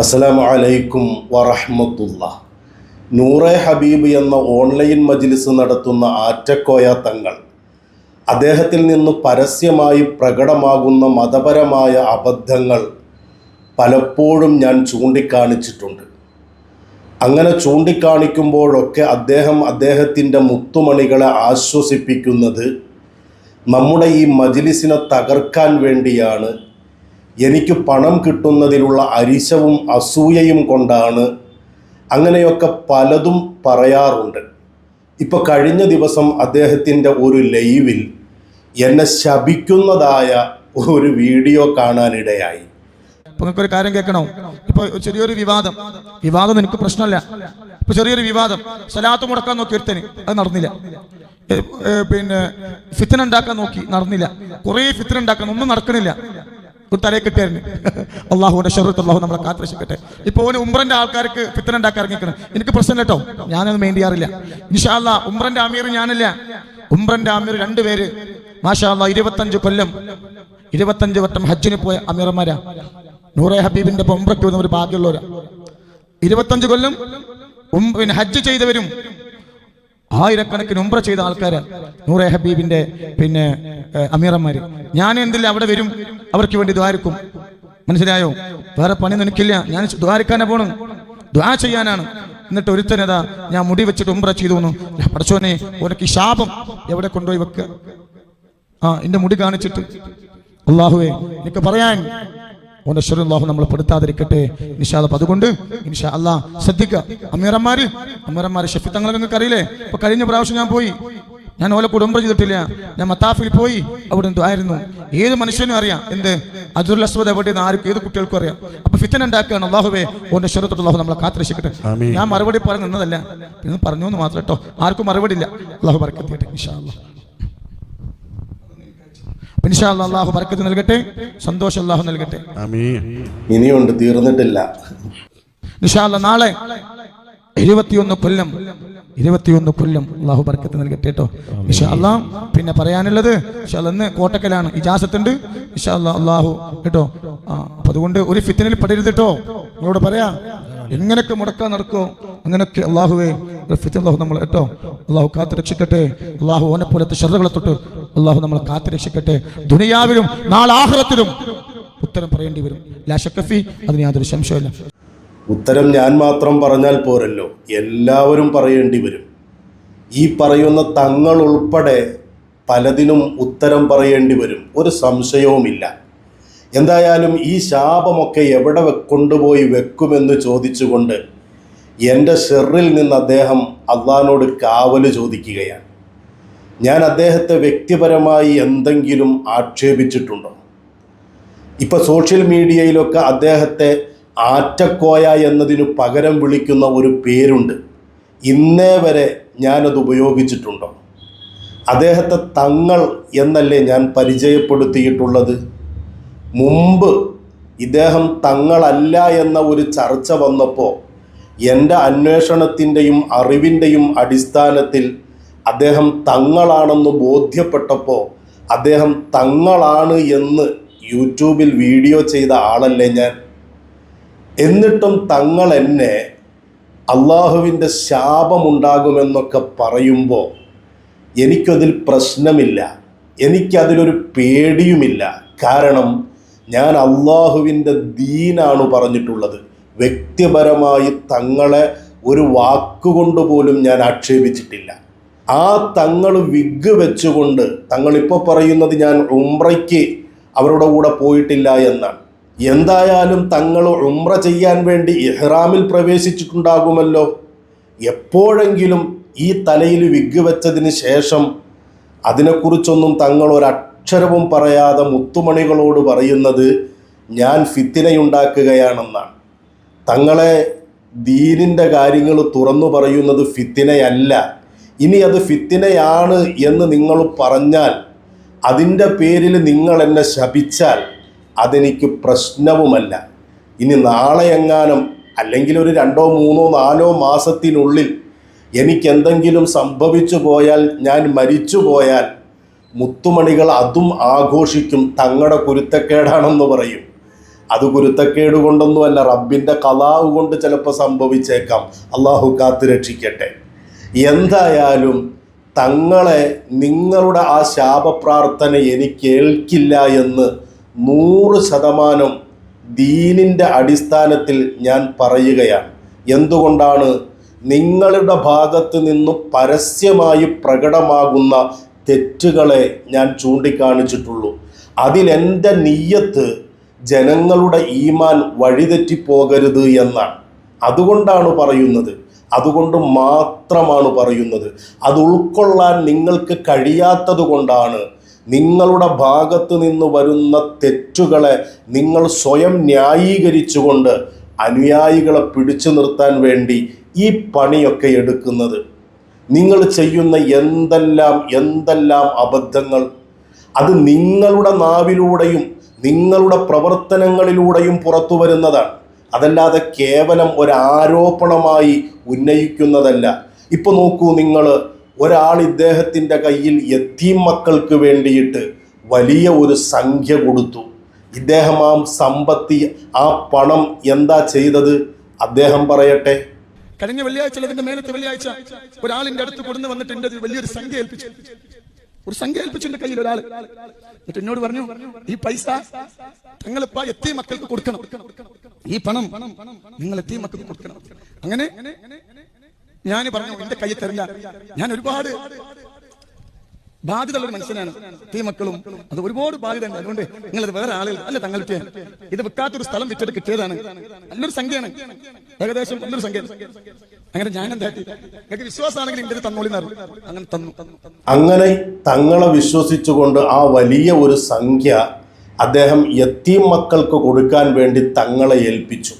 അസ്സലാമു അലൈക്കും വറഹ്മത്തുള്ള നൂറെ ഹബീബ് എന്ന ഓൺലൈൻ മജ്ലിസ് നടത്തുന്ന ആറ്റക്കോയ തങ്ങൾ അദ്ദേഹത്തിൽ നിന്ന് പരസ്യമായി പ്രകടമാകുന്ന മതപരമായ അബദ്ധങ്ങൾ പലപ്പോഴും ഞാൻ ചൂണ്ടിക്കാണിച്ചിട്ടുണ്ട്. അങ്ങനെ ചൂണ്ടിക്കാണിക്കുമ്പോഴൊക്കെ അദ്ദേഹം അദ്ദേഹത്തിന്റെ മുത്തുമണികളെ ആശ്വസിപ്പിക്കുന്നത് നമ്മുടെ ഈ മജ്ലിസിനെ തകർക്കാൻ വേണ്ടിയാണ് എനിക്ക് പണം കിട്ടുന്നതിലുള്ള അരിശവും അസൂയയും കൊണ്ടാണ് അങ്ങനെയൊക്കെ പലതും പറയാറുണ്ട്. ഇപ്പോൾ കഴിഞ്ഞ ദിവസം അദ്ദേഹത്തിന്റെ ഒരു ലൈവിൽ എന്നെ ശപിക്കുന്നതായ ഒരു വീഡിയോ കാണാനിടയായി. ഇപ്പൊ നിങ്ങൾക്ക് ഒരു കാര്യം കേൾക്കണോ? ഇപ്പൊ ചെറിയൊരു വിവാദം. വിവാദം നിനക്ക് പ്രശ്നമല്ല. ഇപ്പൊ ചെറിയൊരു വിവാദം. സലാത്ത് മുടക്കാൻ നോക്കി ഒരുത്തന്. അത് നടന്നില്ല. പിന്നെ ഫിത്തന ഉണ്ടാക്കാൻ നോക്കി. നടന്നില്ല. കുറേ ഫിത്തന ഉണ്ടാക്കാൻ. ഒന്നും നടക്കണില്ല. തലയെ കിട്ടിയായിരുന്നു. അള്ളാഹുവിന്റെ ഷെറുത്ത് അള്ളാഹു നമ്മളെ കാത്തുരക്ഷിക്കട്ടെ. ഇപ്പൊ ഓന് ഉമ്രന്റെ ആൾക്കാർക്ക് ഫിത്തന ഉണ്ടാക്കാൻ ഇറങ്ങിക്കണം എനിക്ക് പ്രശ്നം കേട്ടോ. ഞാനത് മെയിൻ ചെയ്യാറില്ല. ഇൻഷാല്ല ഉംറന്റെ അമീർ ഞാനില്ല. ഉമ്രന്റെ അമീർ രണ്ടുപേര് മാഷാല്ല ഇരുപത്തഞ്ച് കൊല്ലം ഇരുപത്തഞ്ച് വട്ടം ഹജ്ജിന് പോയ അമീർമാരാ. നൂറെ ഹബീബിന്റെ ഉംറയ്ക്ക് വന്ന ഒരു ഭാഗ്യമുള്ളവരാ. ഇരുപത്തഞ്ച് കൊല്ലം പിന്നെ ഹജ്ജ് ചെയ്തവരും ആയിരക്കണക്കിന് ഉംറ ചെയ്ത ആൾക്കാരാണ് നൂറെ ഹബീബിന്റെ പിന്നെ അമീറന്മാര് ഞാൻ എന്തില്ല അവിടെ വരും. അവർക്ക് വേണ്ടി ദ്വാരിക്കും മനസ്സിലായോ? വേറെ പണി നിനക്കില്ല ഞാൻ ദ്വാരിക്കാനാ പോണം. ദ്വാ ചെയ്യാനാണ്. എന്നിട്ട് ഒരുത്തനതാ ഞാൻ മുടി വെച്ചിട്ട് ഉംറ ചെയ്തു പഠിച്ചോനെ ഉനക്ക് ശാപം എവിടെ കൊണ്ടുപോയി വെക്കുക ആ എന്റെ മുടി കാണിച്ചിട്ട്. അള്ളാഹുവേ എനിക്ക് പറയാൻ. ഓന്റെ ശരീരം അള്ളാഹു നമ്മൾ പെടുത്താതിരിക്കട്ടെ. നിഷാദ് അപ്പൊ അതുകൊണ്ട് ഇൻഷാ അല്ലാ ശ്രദ്ധിക്കുക അമ്മീറന്മാര് അമ്മീറന്മാര് ഷെഫി തങ്ങളെ നിങ്ങൾക്ക് അറിയില്ലേ ഇപ്പൊ കഴിഞ്ഞ പ്രാവശ്യം ഞാൻ പോയി. ഞാൻ ഓലെ കുടുംബം ചെയ്തിട്ടില്ല. ഞാൻ മത്താഫിൽ പോയി. അവിടെ ആയിരുന്നു. ഏത് മനുഷ്യനും അറിയാം. എന്ത്? അജുൽ അസ്വദ് എവിടെ ആർക്കും ഏത് കുട്ടികൾക്കും അറിയാം. അപ്പൊ ഫിത്തൻ ഉണ്ടാക്കുകയാണ്. അള്ളാഹുവേ ഓന്റെ ശരീരത്തോട് അള്ളാഹു നമ്മളെ കാത്തിരക്ഷിക്കട്ടെ. ഞാൻ മറുപടി പറഞ്ഞു നിന്നതല്ല. എന്ന് പറഞ്ഞു എന്ന് മാത്രം കേട്ടോ. ആർക്കും മറുപടി ഇല്ല അള്ളാഹു പറക്കത്തിട്ടെ ഇൻഷാ അള്ളാഹ് അള്ളാഹു ബർക്കത്ത് നൽകട്ടെ. സന്തോഷം അള്ളാഹു നൽകട്ടെ. ആമീൻ. ഇനിയുണ്ട് തീർന്നിട്ടില്ല. ഇൻഷാ അല്ലാ നാളെ ഇരുപത്തിയൊന്ന് കൊല്ലം ഇരുപത്തിയൊന്ന് കൊല്ലം അള്ളാഹു ബർക്കത്ത് നൽകട്ടെ കേട്ടോ ഇൻഷാ അള്ളാ പിന്നെ പറയാനുള്ളത് അല്ലാ ഇന്ന് കോട്ടക്കലാണ് ഇജാസത്തുണ്ട്. ഇൻഷാ അല്ലാ അള്ളാഹു കേട്ടോ. ആ അപ്പൊ അതുകൊണ്ട് ഒരു ഫിത്തനിൽ പെടരുത് കേട്ടോ നിങ്ങളോട് പറയാ എങ്ങനെയൊക്കെ മുടക്കാൻ നടക്കോ അങ്ങനെയൊക്കെ അള്ളാഹുവേ ഫിത്തൻ അള്ളാഹു നമ്മൾ കേട്ടോ. അള്ളാഹു കാത്തു രക്ഷിക്കട്ടെ. അള്ളാഹു ഓനെ പോലത്തെ ശ്രദ്ധകളെ തൊട്ട് അള്ളാഹു നമ്മളെ കാത്തു രക്ഷിക്കട്ടെ. ദുനിയാവിലും നാളെ ആഹ്റത്തിലും ഉത്തരം പറയേണ്ടി വരും. ലാ ഷക്കഫി അതിന് യാതൊരു സംശയമില്ല ഉത്തരം ഞാൻ മാത്രം പറഞ്ഞാൽ പോരല്ലോ. എല്ലാവരും പറയേണ്ടി വരും. ഈ പറയുന്ന തങ്ങൾ ഉൾപ്പെടെ പലതിനും ഉത്തരം പറയേണ്ടി വരും. ഒരു സംശയവുമില്ല. എന്തായാലും ഈ ശാപമൊക്കെ എവിടെ കൊണ്ടുപോയി വെക്കുമെന്ന് ചോദിച്ചുകൊണ്ട് എന്റെ ഷെറിൽ നിന്ന് അദ്ദേഹം അള്ളഹാനോട് കാവൽ ചോദിക്കുകയാണ്. ഞാൻ അദ്ദേഹത്തെ വ്യക്തിപരമായി എന്തെങ്കിലും ആക്ഷേപിച്ചിട്ടുണ്ടോ? ഇപ്പോൾ സോഷ്യൽ മീഡിയയിലൊക്കെ അദ്ദേഹത്തെ ആറ്റക്കോയ എന്നതിനു പകരം വിളിക്കുന്ന ഒരു പേരുണ്ട്. ഇന്നേ വരെ ഞാനത് ഉപയോഗിച്ചിട്ടുണ്ടോ? അദ്ദേഹത്തെ തങ്ങൾ എന്നല്ലേ ഞാൻ പരിചയപ്പെടുത്തിയിട്ടുള്ളത്? മുമ്പ് ഇദ്ദേഹം തങ്ങളല്ല എന്ന ഒരു ചർച്ച വന്നപ്പോൾ എന്റെ അന്വേഷണത്തിന്റെയും അറിവിന്റെയും അടിസ്ഥാനത്തിൽ അദ്ദേഹം തങ്ങളാണെന്ന് ബോധ്യപ്പെട്ടപ്പോൾ അദ്ദേഹം തങ്ങളാണ് എന്ന് യൂട്യൂബിൽ വീഡിയോ ചെയ്ത ആളല്ലേ ഞാൻ? എന്നിട്ടും തങ്ങൾ എന്നെ അള്ളാഹുവിന്റെ ശാപമുണ്ടാകുമെന്നൊക്കെ പറയുമ്പോൾ എനിക്കതിൽ പ്രശ്നമില്ല എനിക്കതിലൊരു പേടിയുമില്ല. കാരണം ഞാൻ അള്ളാഹുവിന്റെ ദീനാണ് പറഞ്ഞിട്ടുള്ളത്. വ്യക്തിപരമായി തങ്ങളെ ഒരു വാക്കുകൊണ്ട് പോലും ഞാൻ ആക്ഷേപിച്ചിട്ടില്ല. ആ തങ്ങൾ വിഗ് വെച്ചുകൊണ്ട് തങ്ങളിപ്പോൾ പറയുന്നത് ഞാൻ ഉംറയ്ക്ക് അവരുടെ കൂടെ പോയിട്ടില്ല എന്നാണ്. എന്തായാലും തങ്ങൾ ഉമ്ര ചെയ്യാൻ വേണ്ടി ഇഹ്റാമിൽ പ്രവേശിച്ചിട്ടുണ്ടാകുമല്ലോ. എപ്പോഴെങ്കിലും ഈ തലയിൽ വിഗ് വെച്ചതിന് ശേഷം അതിനെക്കുറിച്ചൊന്നും തങ്ങൾ ഒരക്ഷരവും പറയാതെ മുത്തുമണികളോട് പറയുന്നത് ഞാൻ ഫിത്തിനയുണ്ടാക്കുകയാണെന്നാണ്. തങ്ങളെ ദീനിന്റെ കാര്യങ്ങൾ തുറന്നു പറയുന്നത് ഫിത്തിനയല്ല. ഇനി അത് ഫിത്തിനയാണ് എന്ന് നിങ്ങൾ പറഞ്ഞാൽ അതിന്റെ പേരിൽ നിങ്ങൾ എന്നെ ശപിച്ചാൽ അതെനിക്ക് പ്രശ്നവുമല്ല. ഇനി നാളെ എങ്ങാനും അല്ലെങ്കിൽ ഒരു രണ്ടോ മൂന്നോ നാലോ മാസത്തിനുള്ളിൽ എനിക്കെന്തെങ്കിലും സംഭവിച്ചു പോയാൽ ഞാൻ മരിച്ചു പോയാൽ മുത്തുമണികൾ അതും ആഘോഷിക്കും. തങ്ങളുടെ കുരുത്തക്കേടാണെന്ന് പറയും. അത് കുരുത്തക്കേട് കൊണ്ടൊന്നുമല്ല റബ്ബിന്റെ കലാവ് കൊണ്ട് ചിലപ്പോൾ സംഭവിച്ചേക്കാം. അള്ളാഹു കാത്തു രക്ഷിക്കട്ടെ. എന്തായാലും തങ്ങളെ നിങ്ങളുടെ ആ ശാപപ്രാർത്ഥന എനിക്ക് ഏൽക്കില്ല എന്ന് നൂറ് ശതമാനം ദീനിന്റെ അടിസ്ഥാനത്തിൽ ഞാൻ പറയുകയാണ്. എന്തുകൊണ്ടാണ്? നിങ്ങളുടെ ഭാഗത്ത് നിന്നും പരസ്യമായി പ്രകടമാകുന്ന തെറ്റുകളെ ഞാൻ ചൂണ്ടിക്കാണിച്ചിട്ടുള്ളൂ. അതിലെന്റെ നീയത്ത് ജനങ്ങളുടെ ഈമാൻ വഴിതെറ്റിപ്പോകരുത് എന്നാണ്. അതുകൊണ്ടാണ് പറയുന്നത്. അതുകൊണ്ട് മാത്രമാണ് പറയുന്നത്. അത് ഉൾക്കൊള്ളാൻ നിങ്ങൾക്ക് കഴിയാത്തത് കൊണ്ടാണ് നിങ്ങളുടെ ഭാഗത്ത് നിന്ന് വരുന്ന തെറ്റുകളെ നിങ്ങൾ സ്വയം ന്യായീകരിച്ചുകൊണ്ട് അനുയായികളെ പിടിച്ചു നിർത്താൻ വേണ്ടി ഈ പണിയൊക്കെ എടുക്കുന്നത്. നിങ്ങൾ ചെയ്യുന്ന എന്തെല്ലാം എന്തെല്ലാം അബദ്ധങ്ങൾ അത് നിങ്ങളുടെ നാവിലൂടെയും നിങ്ങളുടെ പ്രവർത്തനങ്ങളിലൂടെയും പുറത്തു വരുന്നതാണ്. അതല്ലാതെ കേവലം ഒരാരോപണമായി ഉന്നയിക്കുന്നതല്ല. ഇപ്പോൾ നോക്കൂ നിങ്ങൾ ഒരാൾ ഇദ്ദേഹത്തിന്റെ കയ്യിൽ എത്തീം മക്കൾക്ക് വേണ്ടിയിട്ട് വലിയ ഒരു സംഖ്യ കൊടുത്തു. ഇദ്ദേഹം ആ സമ്പത്തി ആ പണം എന്താ ചെയ്തത്? അദ്ദേഹം പറയട്ടെ. കഴിഞ്ഞ വെള്ളിയാഴ്ച അതിന്റെ മേലത്തെ വെള്ളിയാഴ്ച ഒരാളിന്റെ അടുത്ത് കൊടുന്ന് വന്നിട്ട് എന്റെ വലിയൊരു സംഖ്യ ഏൽപ്പിച്ചു. ഒരു സംഖ്യ ഏൽപ്പിച്ചു എന്റെ കയ്യിൽ ഒരാൾ. എന്നിട്ട് എന്നോട് പറഞ്ഞു ഈ പൈസ തങ്ങളിപ്പ എത്തിയ മക്കൾക്ക് കൊടുക്കണം. ഈ പണം നിങ്ങൾ എത്തിയ മക്കൾക്ക് കൊടുക്കണം. അങ്ങനെ ഞാൻ പറഞ്ഞു എന്റെ കൈ തരില്ല. ഞാൻ ഒരുപാട് ബാധ്യതയുള്ള ഒരു മനുഷ്യനാണ്. ഈ മക്കളും അത് ഒരുപാട് ബാധ്യത ഉണ്ട് അതുകൊണ്ട് നിങ്ങൾ അത് വേറെ ആളുകൾ അല്ല തങ്ങൾ ഇത് വിൽക്കാത്തൊരു സ്ഥലം വിറ്റിട്ട് കിട്ടിയതാണ്. നല്ലൊരു സംഖ്യയാണ്. ഏകദേശം നല്ലൊരു സംഖ്യ. അങ്ങനെ ഞാൻ എന്താക്കി നിങ്ങൾക്ക് വിശ്വാസമാണെങ്കിൽ എന്റെ തന്നോളി അങ്ങനെ തന്നു. അങ്ങനെ തങ്ങളെ വിശ്വസിച്ചുകൊണ്ട് ആ വലിയ ഒരു സംഖ്യ അദ്ദേഹം യത്തീം മക്കൾക്ക് കൊടുക്കാൻ വേണ്ടി തങ്ങളെ ഏൽപ്പിച്ചു.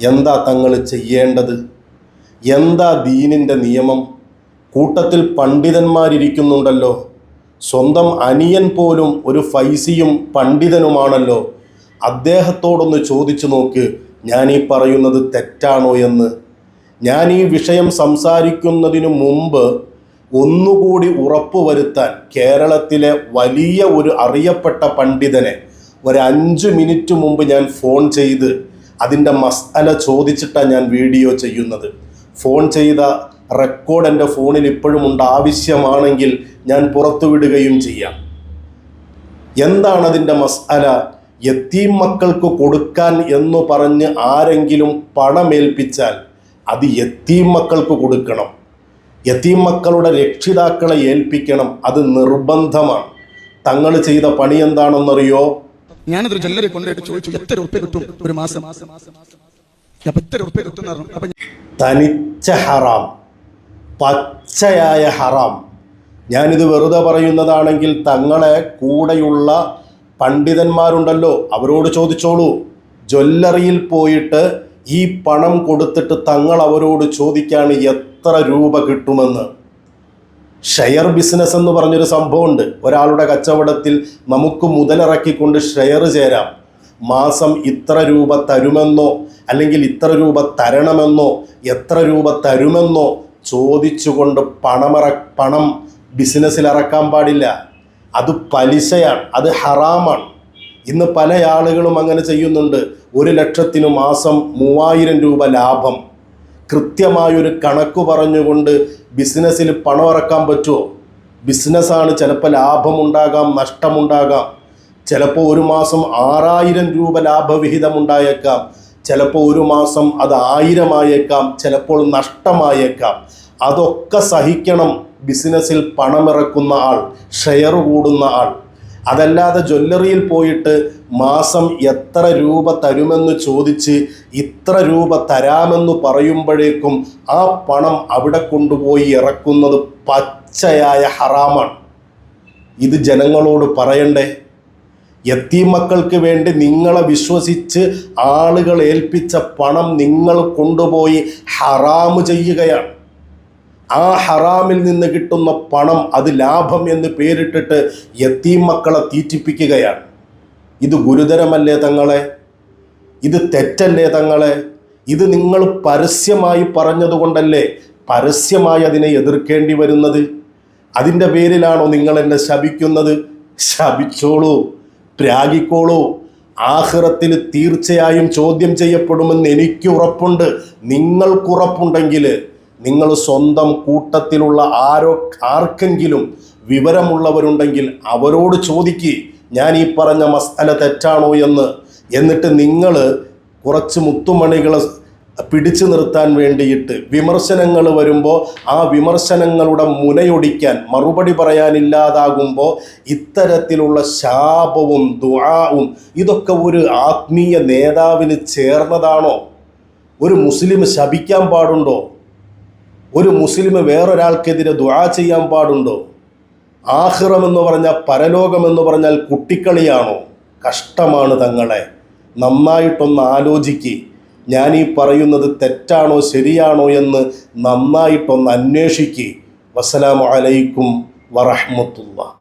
എന്താ തങ്ങൾ ചെയ്യേണ്ടത്? എന്താ ദീനിന്റെ നിയമം? കൂട്ടത്തിൽ പണ്ഡിതന്മാരിരിക്കുന്നുണ്ടല്ലോ. സ്വന്തം അനിയൻ പോലും ഒരു ഫൈസിയും പണ്ഡിതനുമാണല്ലോ. അദ്ദേഹത്തോടൊന്ന് ചോദിച്ചു നോക്ക് ഞാൻ ഈ പറയുന്നത് തെറ്റാണോ എന്ന്. ഞാൻ ഈ വിഷയം സംസാരിക്കുന്നതിനു മുമ്പ് ഒന്നുകൂടി ഉറപ്പുവരുത്താൻ കേരളത്തിലെ വലിയ ഒരു അറിയപ്പെട്ട പണ്ഡിതനെ ഒരു അഞ്ച് മിനിറ്റ് മുമ്പ് ഞാൻ ഫോൺ ചെയ്ത് അതിന്റെ മസാല ചോദിച്ചിട്ടാണ് ഞാൻ വീഡിയോ ചെയ്യുന്നത്. ഫോൺ ചെയ്ത റെക്കോർഡ് എന്റെ ഫോണിൽ ഇപ്പോഴും ഉണ്ട് ആവശ്യമാണെങ്കിൽ ഞാൻ പുറത്തുവിടുകയും ചെയ്യാം. എന്താണ് അതിന്റെ മസ്അല യത്തീം മക്കൾക്ക് കൊടുക്കാൻ എന്ന് പറഞ്ഞ് ആരെങ്കിലും പണമേൽപ്പിച്ചാൽ അത് യത്തീം മക്കൾക്ക് കൊടുക്കണം. യത്തീം മക്കളുടെ രക്ഷിതാക്കളെ ഏൽപ്പിക്കണം അത് നിർബന്ധമാണ്. തങ്ങൾ ചെയ്ത പണി എന്താണെന്നറിയോ? ഞാനതൊരു ജല്ലറി കൊണ്ടുപോയിട്ട് ചോദിച്ചു എത്ര ഉറപ്പ് കിട്ടും ഒരു മാസം? അപ്പൊ എത്ര ഉറുപ്പ്യ കിട്ടും അപ്പൊ തനിച്ച ഹറാം പച്ചയായ ഹറാം. ഞാനിത് വെറുതെ പറയുന്നതാണെങ്കിൽ തങ്ങളെ കൂടെയുള്ള പണ്ഡിതന്മാരുണ്ടല്ലോ അവരോട് ചോദിച്ചോളൂ. ജ്വല്ലറിയിൽ പോയിട്ട് ഈ പണം കൊടുത്തിട്ട് തങ്ങൾ അവരോട് ചോദിക്കാണ് എത്ര രൂപ കിട്ടുമെന്ന്. ഷെയർ ബിസിനസ് എന്ന് പറഞ്ഞൊരു സംഭവമുണ്ട്. ഒരാളുടെ കച്ചവടത്തിൽ നമുക്ക് മുതലിറക്കിക്കൊണ്ട് ഷെയർ ചേരാം. മാസം ഇത്ര രൂപ തരുമെന്നോ അല്ലെങ്കിൽ ഇത്ര രൂപ തരണമെന്നോ എത്ര രൂപ തരുമെന്നോ ചോദിച്ചുകൊണ്ട് പണമിറ പണം ബിസിനസ്സിൽ ഇറക്കാൻ പാടില്ല. അത് പലിശയാണ് അത് ഹറാമാണ്. ഇന്ന് പല ആളുകളും അങ്ങനെ ചെയ്യുന്നുണ്ട്. ഒരു ലക്ഷത്തിന് മാസം മൂവായിരം രൂപ ലാഭം. കൃത്യമായൊരു കണക്ക് പറഞ്ഞുകൊണ്ട് ബിസിനസ്സിൽ പണം ഇറക്കാൻ പറ്റുമോ ബിസിനസ്സാണ് ചിലപ്പോൾ ലാഭമുണ്ടാകാം നഷ്ടമുണ്ടാകാം. ചിലപ്പോൾ ഒരു മാസം ആറായിരം രൂപ ലാഭവിഹിതം ഉണ്ടായേക്കാം ചിലപ്പോൾ ഒരു മാസം അത് ആയിരമായേക്കാം ചിലപ്പോൾ നഷ്ടമായേക്കാം. അതൊക്കെ സഹിക്കണം ബിസിനസ്സിൽ പണമിറക്കുന്ന ആൾ ഷെയർ കൂടുന്ന ആൾ. അതല്ലാതെ ജ്വല്ലറിയിൽ പോയിട്ട് മാസം എത്ര രൂപ തരുമെന്ന് ചോദിച്ച് ഇത്ര രൂപ തരാമെന്ന് പറയുമ്പോഴേക്കും ആ പണം അവിടെ കൊണ്ടുപോയി ഇറക്കുന്നത് പച്ചയായ ഹറാമാണ്. ഇത് ജനങ്ങളോട് പറയണ്ടേ? എത്തീം മക്കൾക്ക് വേണ്ടി നിങ്ങളെ വിശ്വസിച്ച് ആളുകൾ ഏൽപ്പിച്ച പണം നിങ്ങൾ കൊണ്ടുപോയി ഹറാമ് ചെയ്യുകയാണ്. ആ ഹറാമിൽ നിന്ന് കിട്ടുന്ന പണം അത് ലാഭം എന്ന് പേരിട്ടിട്ട് എത്തീം മക്കളെ തീറ്റിപ്പിക്കുകയാണ്. ഇത് ഗുരുതരമല്ലേ തങ്ങളെ? ഇത് തെറ്റല്ലേ തങ്ങളെ? ഇത് നിങ്ങൾ പരസ്യമായി പറഞ്ഞതുകൊണ്ടല്ലേ പരസ്യമായി അതിനെ എതിർക്കേണ്ടി വരുന്നത്? അതിന്റെ പേരിലാണോ നിങ്ങൾ എന്നെ ശപിക്കുന്നത്? ശപിച്ചോളൂ. പ്രാഗിക്കോളൂ ആഹ്റത്തിൽ തീർച്ചയായും ചോദ്യം ചെയ്യപ്പെടുമെന്ന് എനിക്ക് ഉറപ്പുണ്ട്. നിങ്ങൾക്കുറപ്പുണ്ടെങ്കിൽ നിങ്ങൾ സ്വന്തം കൂട്ടത്തിലുള്ള ആരോ ആർക്കെങ്കിലും വിവരമുള്ളവരുണ്ടെങ്കിൽ അവരോട് ചോദിക്ക് ഞാൻ ഈ പറഞ്ഞ മസ്തല തെറ്റാണോ എന്ന്? എന്നിട്ട് നിങ്ങൾ കുറച്ച് മുത്തുമണികൾ പിടിച്ചു നിർത്താൻ വേണ്ടിയിട്ട് വിമർശനങ്ങൾ വരുമ്പോൾ ആ വിമർശനങ്ങളുടെ മുനയൊടിക്കാൻ മറുപടി പറയാനില്ലാതാകുമ്പോൾ ഇത്തരത്തിലുള്ള ശാപവും ദുആവും ഇതൊക്കെ ഒരു ആത്മീയ നേതാവിന് ചേർന്നതാണോ? ഒരു മുസ്ലിം ശപിക്കാൻ പാടുണ്ടോ? ഒരു മുസ്ലിം വേറൊരാൾക്കെതിരെ ദുആ ചെയ്യാൻ പാടുണ്ടോ? ആഹ്റമെന്ന് പറഞ്ഞാൽ പരലോകമെന്ന് പറഞ്ഞാൽ കുട്ടിക്കളിയാണോ? കഷ്ടമാണ് തങ്ങളെ. നന്നായിട്ടൊന്ന് ആലോചിക്ക്. ഞാൻ ഈ പറയുന്നത് തെറ്റാണോ ശരിയാണോ എന്ന് നന്നായിട്ടൊന്ന് അന്വേഷിക്കുക വസ്സലാമലൈക്കും വറഹമത്തുള്ള.